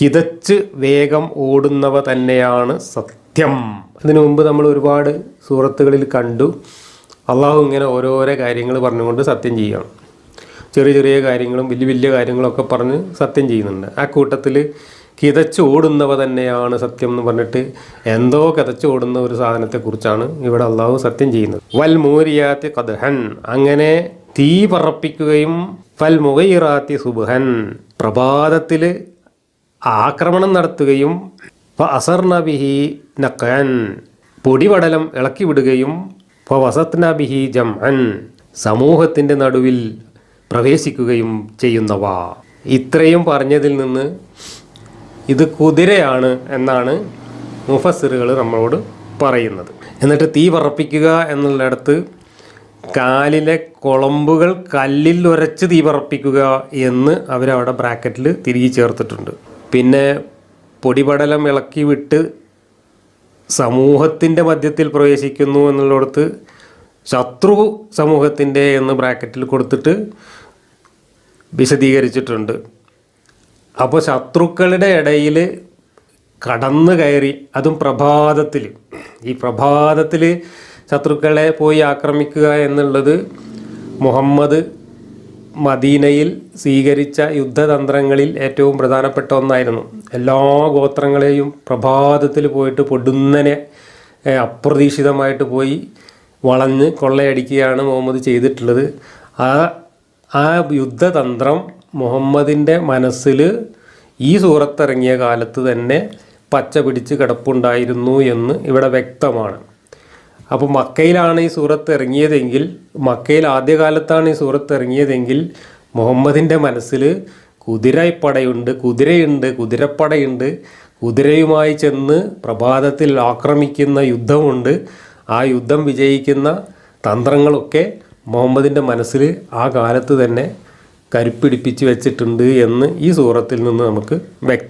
കിതച്ച് വേഗം ഓടുന്നവ തന്നെയാണ് സത്യം. അതിനു മുമ്പ് നമ്മൾ ഒരുപാട് സൂറത്തുകളിൽ കണ്ടു. അള്ളാഹു ഇങ്ങനെ ഓരോരോ കാര്യങ്ങൾ പറഞ്ഞുകൊണ്ട് സത്യം ചെയ്യണം. ചെറിയ ചെറിയ കാര്യങ്ങളും വലിയ വലിയ കാര്യങ്ങളൊക്കെ പറഞ്ഞ് സത്യം ചെയ്യുന്നുണ്ട്. ആ കൂട്ടത്തിൽ കിതച്ച് ഓടുന്നവ തന്നെയാണ് സത്യം എന്ന് പറഞ്ഞിട്ട് എന്തോ കിതച്ച് ഓടുന്ന ഒരു സാധനത്തെക്കുറിച്ചാണ് ഇവിടെ അള്ളാഹു സത്യം ചെയ്യുന്നത്. വൽ മൂരിയാത്തി കദ്ഹൻ. അങ്ങനെ തീ പറപ്പിക്കുകയും ഫൽ മുഗൈറാത്തി സുബുഹൻ. പ്രഭാതത്തിൽ ആക്രമണം നടത്തുകയും ബിഹി നക്കൻ പൊടിപടലം ഇളക്കിവിടുകയും വിടുകയും നബിഹി ബിഹി ജംഅൻ സമൂഹത്തിന്റെ നടുവിൽ പ്രവേശിക്കുകയും ചെയ്യുന്നവ. ഇത്രയും പറഞ്ഞതിൽ നിന്ന് ഇത് കുതിരയാണ് എന്നാണ് മുഫസ്സിറുകൾ നമ്മളോട് പറയുന്നത്. എന്നിട്ട് തീ പറപ്പിക്കുക എന്നുള്ളിടത്ത് കാലിലെ കുളമ്പുകൾ കല്ലിൽ ഉരച്ച് തീ പറപ്പിക്കുക എന്ന് അവരവിടെ ബ്രാക്കറ്റിൽ തിരികെ ചേർത്തിട്ടുണ്ട്. പിന്നെ പൊടിപടലം ഇളക്കി വിട്ട് സമൂഹത്തിന്റെ മധ്യത്തിൽ പ്രവേശിക്കുന്നു എന്നുള്ളിടത്ത് ശത്രു സമൂഹത്തിന്റെ എന്ന് ബ്രാക്കറ്റിൽ കൊടുത്തിട്ട് വിശദീകരിച്ചിട്ടുണ്ട്. അപ്പോൾ ശത്രുക്കളുടെ ഇടയിൽ കടന്നു കയറി അതും പ്രഭാതത്തിൽ. ഈ പ്രഭാതത്തിൽ ശത്രുക്കളെ പോയി ആക്രമിക്കുക എന്നുള്ളത് മുഹമ്മദ് മദീനയിൽ സ്വീകരിച്ച യുദ്ധതന്ത്രങ്ങളിൽ ഏറ്റവും പ്രധാനപ്പെട്ട ഒന്നായിരുന്നു. എല്ലാ ഗോത്രങ്ങളെയും പ്രഭാതത്തിൽ പോയിട്ട് പൊടുന്നനെ അപ്രതീക്ഷിതമായിട്ട് പോയി വളഞ്ഞ് കൊള്ളയടിക്കുകയാണ് മുഹമ്മദ് ചെയ്തിട്ടുള്ളത്. ആ ആ യുദ്ധതന്ത്രം മുഹമ്മദിന്റെ മനസ്സിൽ ഈ സൂറത്തിറങ്ങിയ കാലത്ത് തന്നെ പച്ച പിടിച്ച് കിടപ്പുണ്ടായിരുന്നു എന്ന് ഇവിടെ വ്യക്തമാണ്. അപ്പോൾ മക്കയിലാണ് ഈ സൂറത്ത് ഇറങ്ങിയതെങ്കിൽ മക്കയിൽ ആദ്യകാലത്താണ് ഈ സൂറത്ത് ഇറങ്ങിയതെങ്കിൽ മുഹമ്മദിന്റെ മനസ്സിൽ കുതിരപ്പടയുണ്ട് കുതിരയുണ്ട് കുതിരപ്പടയുണ്ട്. കുതിരയുമായി ചെന്ന് പ്രഭാതത്തിൽ ആക്രമിക്കുന്ന യുദ്ധമുണ്ട്. ആ യുദ്ധം വിജയിക്കുന്ന തന്ത്രങ്ങളൊക്കെ മുഹമ്മദിന്റെ മനസ്സിൽ ആ കാലത്ത് തന്നെ കരുപ്പിടിപ്പിച്ച് വെച്ചിട്ടുണ്ട് എന്ന് ഈ സൂറത്തിൽ നിന്ന് നമുക്ക് വ്യക്തം